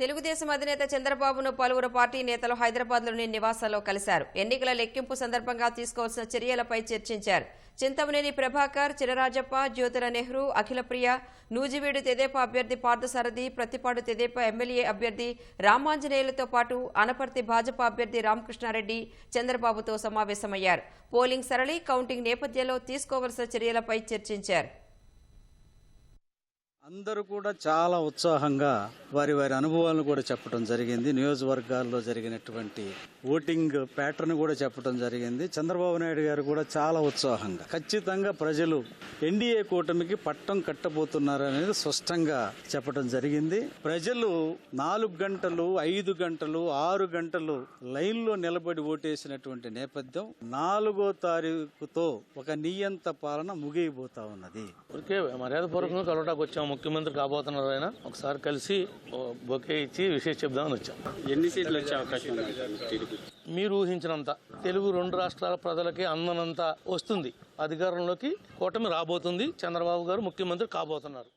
తెలుగుదేశం అధినేత చంద్రబాబును పలువురు పార్టీ నేతలు హైదరాబాద్లోని నివాసాల్లో కలిశారు. ఎన్నికల లెక్కింపు సందర్భంగా తీసుకోవాల్సిన చర్యలపై చర్చించారు. చింతమనేని ప్రభాకర్ చినరాజప్ప జ్యోతిర నెహ్రూ అఖిలప్రియ నూజివీడు తెదేపా అభ్యర్థి పార్థసారథి ప్రతిపాడు తెదేపా ఎమ్మెల్యే అభ్యర్థి రామాంజనేయులతో పాటు అనపర్తి భాజపా అభ్యర్థి రామకృష్ణారెడ్డి చంద్రబాబుతో సమావేశమయ్యారు. పోలింగ్ సరళి కౌంటింగ్ నేపథ్యంలో తీసుకోవాల్సిన చర్యలపై చర్చించారు. అందరూ కూడా చాలా ఉత్సాహంగా వారి వారి అనుభవాలను కూడా చెప్పడం జరిగింది. నియోజకవర్గాల్లో జరిగినటువంటి ఓటింగ్ ప్యాటర్న్ కూడా చెప్పడం జరిగింది. చంద్రబాబు నాయుడు గారు కూడా చాలా ఉత్సాహంగా ఖచ్చితంగా ప్రజలు ఎన్డీఏ కూటమికి పట్టం కట్టబోతున్నారు అనేది స్పష్టంగా చెప్పడం జరిగింది. ప్రజలు నాలుగు గంటలు ఐదు గంటలు ఆరు గంటలు లైన్లో నిలబడి ఓటేసినటువంటి నేపథ్యం నాలుగో తారీఖుతో ఒక నియంత పాలన ముగియబోతా ఉన్నది. ఊరికే మర్యాదపూర్వకంగా కలవటానికి వచ్చాము. ముఖ్యమంత్రి కాబోతున్నారు ఆయన. ఒకసారి కలిసి బొకే ఇచ్చి విషయం చెప్దామని వచ్చాం. ఎన్ని సీట్లు వచ్చే అవకాశం మీరు ఊహించినంత. తెలుగు రెండు రాష్ట్రాల ప్రజలకి అందనంత వస్తుంది. అధికారంలోకి కూటమి రాబోతుంది. చంద్రబాబు గారు ముఖ్యమంత్రి కాబోతున్నారు.